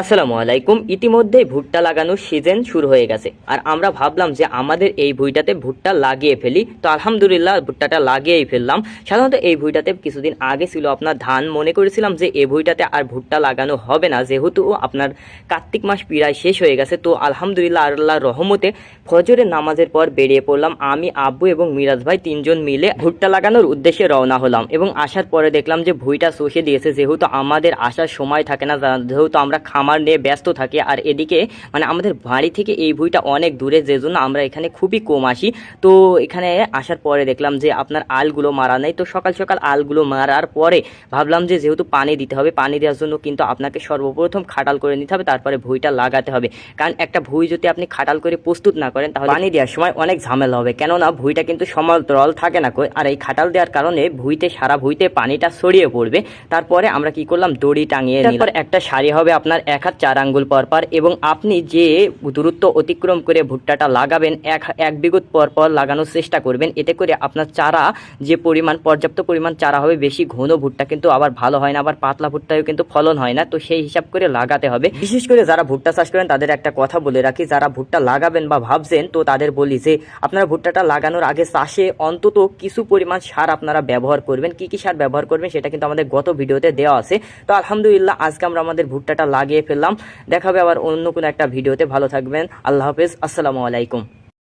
আসসালামু আলাইকুম। ইতিমধ্যেই ভুট্টা লাগানোর সিজন শুরু হয়ে গেছে। আর আমরা ভাবলাম যে আমাদের এই ভুইটাতে ভুট্টা লাগিয়ে ফেলি। তো আলহামদুলিল্লাহ ভুট্টাটা লাগিয়েই ফেললাম। সাধারণত এই ভুইটাতে কিছুদিন আগে ছিল আপনার ধান। মনে করেছিলাম যে এই ভুইটাতে আর ভুট্টা লাগানো হবে না। যেহেতু আপনার কার্তিক মাস প্রায় শেষ হয়ে গেছে। তো আলহামদুলিল্লাহ আল্লাহর রহমতে ফজরের নামাজের পর বেরিয়ে পড়লাম। আমি, আব্বু এবং মিরাজ ভাই তিনজন মিলে ভুট্টা লাগানোর উদ্দেশ্যে রওনা হলাম এবং আসার পরে দেখলাম যে ভুইটা শোষে দিয়েছে। যেহেতু আমাদের আসার সময় থাকে না, যেহেতু আমরা খামার নিয়ে ব্যস্ত থাকি। আর এদিকে মানে আমাদের বাড়ি থেকে এই ভুইটা অনেক দূরে যে জন্য আমরা এখানে খুবই কম আসি। তো এখানে আসার পরে দেখলাম যে আপনার আলগুলো মারা নেই। তো সকাল সকাল আলগুলো মারার পরে ভাবলাম যে যেহেতু পানি দিতে হবে পানি দেওয়ার জন্য কিন্তু আপনাকে সর্বপ্রথম খাটাল করে নিতে হবে তারপরে ভুইটা লাগাতে হবে। কারণ একটা ভুই যদি আপনি খাটাল করে প্রস্তুত না করেন তাহলে পানি দেওয়ার সময় অনেক ঝামেলা হবে। কেননা ভুইটা কিন্তু সমতল থাকে না কই। আর এই খাটাল দেওয়ার কারণে ভুইতে সারা ভুইতে পানিটা ছড়িয়ে পড়বে। তারপরে আমরা কি করলাম দড়ি টাঙিয়ে তারপর একটা সারি হবে আপনার এক হাত চার আঙ্গুল পর পর এবং আপনি যে দূরত্ব অতিক্রম করে ভুট্টাটা লাগাবেন, এক এক বিগত পর পর লাগানোর চেষ্টা করবেন। এতে করে আপনার চারা যে পরিমাণ, পর্যাপ্ত পরিমাণ চারা হবে, বেশি ঘন ভুট্টা কিন্তু আবার ভালো হয় না, আবার পাতলা ভুট্টাও কিন্তু ফলন হয় না। তো সেই হিসাব করে লাগাতে হবে। বিশেষ করে যারা ভুট্টা চাষ করেন, তাদের একটা কথা বলে রাখি, যারা ভুট্টা লাগাবেন বা ভাবছেন, তো তাদের বলি যে, আপনারা ভুট্টাটা লাগানোর আগে চাষে অন্তত কিছু পরিমাণ সার আপনারা ব্যবহার করবেন। কি কি সার ব্যবহার করবেন, সেটা কিন্তু আমাদের গত ভিডিওতে দেওয়া আছে। তো আলহামদুলিল্লাহ, আজকে আমরা আমাদের ভুট্টাটা লাগিয়ে ফেললাম দেখাবে আবার অন্য কোনো একটা ভিডিওতে। ভালো থাকবেন। আল্লাহ হাফেজ। আসসালামু আলাইকুম।